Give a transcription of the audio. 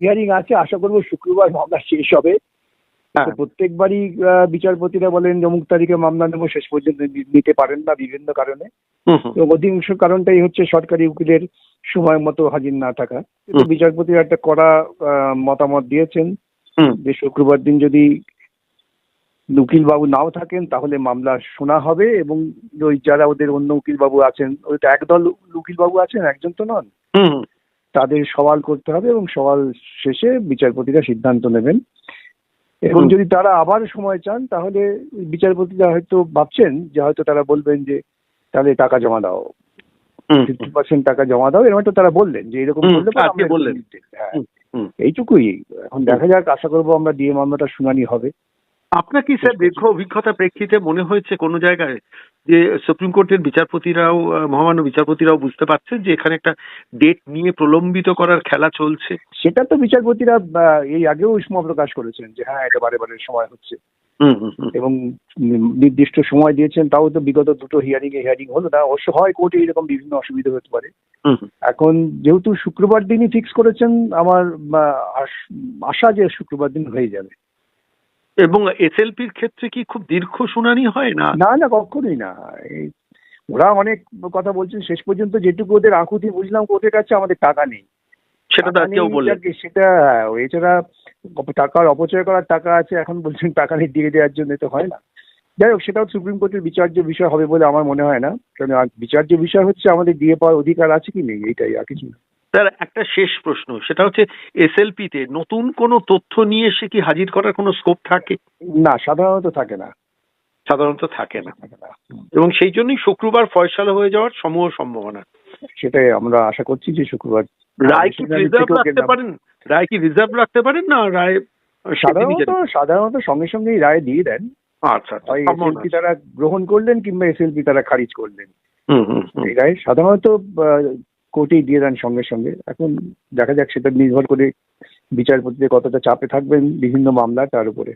Hearing আছে আশা করব শুক্রবার মামলা শেষ হবে। হ্যাঁ। প্রত্যেকবারই বিচারপতিরা বলেন অমুক তারিখে মামলা নেব শেষ পর্যন্ত নিতে পারেন না বিভিন্ন কারণে। অধিকাংশ কারণটাই হচ্ছে সরকারি উকিলের সময় মতো হাজির না থাকা। বিচারপতিরা একটা কড়া মতামত দিয়েছেন। যে শুক্রবার দিন যদি উকিল বাবু নাও থাকেন তাহলে মামলা শোনা হবে এবং ওই যারা ওদের অন্য উকিল বাবু আছেন ওই তো একদল উকিল বাবু আছেন একজন তো নন। তাদের সওয়াল করতে হবে এবং সওয়াল শেষে বিচারপতিরা সিদ্ধান্ত নেবেন। এবং যদি তারা আবার সময় চান তাহলে বিচারপতিরা হয়তো ভাবছেন যে হয়তো তারা বলবেন যে তাহলে টাকা জমা দাও। ফিফটি পার্সেন্ট টাকা জমা দাও এরকম তারা বললেন যে এরকম করলে বললেন। হ্যাঁ। এইটুকুই। এখন দেখা যাক আশা করব আমরা দিয়ে মামলাটা শুনানি হবে। আপনার কি স্যার দীর্ঘ অভিজ্ঞতার প্রেক্ষিতে মনে হয়েছে কোনো জায়গায় যে সুপ্রিম কোর্টের বিচারপতিরাও মহামান্য বিচারপতিরাও বুঝতে পারছেন যে এখানে একটা ডেট নিয়ে প্রলম্বিত করার খেলা চলছে। সেটা তো বিচারপতিরা এই আগেও উষ্মা প্রকাশ করেছেন যে হ্যাঁ এটা বারে বারে সময় হচ্ছে। এবং নির্দিষ্ট সময় দিয়েছেন তাও তো বিগত দুটো হিয়ারিং এ হিয়ারিং হলো। না অবশ্য হয় কোর্টে এরকম বিভিন্ন অসুবিধা হতে পারে। এখন যেহেতু শুক্রবার দিনই ফিক্স করেছেন আমার আশা যে শুক্রবার দিন হয়ে যাবে। এবং এসএলপির ক্ষেত্রে কি খুব দীর্ঘ শুনানি হয় না? না না কখনোই না। ওরা অনেক কথা বলছেন শেষ পর্যন্ত যেটুকু ওদের আঁকুতি বুঝলাম কোর্টের কাছে আমাদের টাকা নেই। সেটা তো আজকেও বললেন সেটা হ্যাঁ, এছাড়া টাকার অপচয় করার টাকা আছে এখন বলছেন টাকা নেই দিয়ে দেওয়ার জন্য তো হয় না। যাই হোক সেটাও সুপ্রিম কোর্টের বিচার্য বিষয় হবে বলে আমার মনে হয় না। কারণ বিচার্য বিষয় হচ্ছে আমাদের দিয়ে পাওয়ার অধিকার আছে কি নেই এটাই আর কিছু না। স্যার একটা শেষ প্রশ্ন সেটা হচ্ছে এসএলপি তে নতুন কোনো তথ্য নিয়ে এসে কি হাজির করার কোনো স্কোপ থাকে? না সাধারণত থাকে না। সাধারণত থাকে না। এবং সেই জন্যই শুক্রবার ফয়সালা হয়ে যাওয়ার সমূহ সম্ভাবনা। সেটাই আমরা আশা করছি যে শুক্রবার রায় কি রিজার্ভ রাখতে পারেন? রায় কি রিজার্ভ রাখতে পারেন না রায় সাধারণত সাধারণত সঙ্গে সঙ্গেই রায় দিয়ে দেন। আচ্ছা আচ্ছা, এসএলপি তারা গ্রহণ করলেন কিংবা এসএলপি তারা খারিজ করলেন। সাধারণত কোর্টেই দিয়ে দেন সঙ্গে সঙ্গে। এখন দেখা যাক, সেটা নির্ভর করে বিচারপতিদের কতটা চাপে থাকবেন বিভিন্ন মামলা তার উপরে।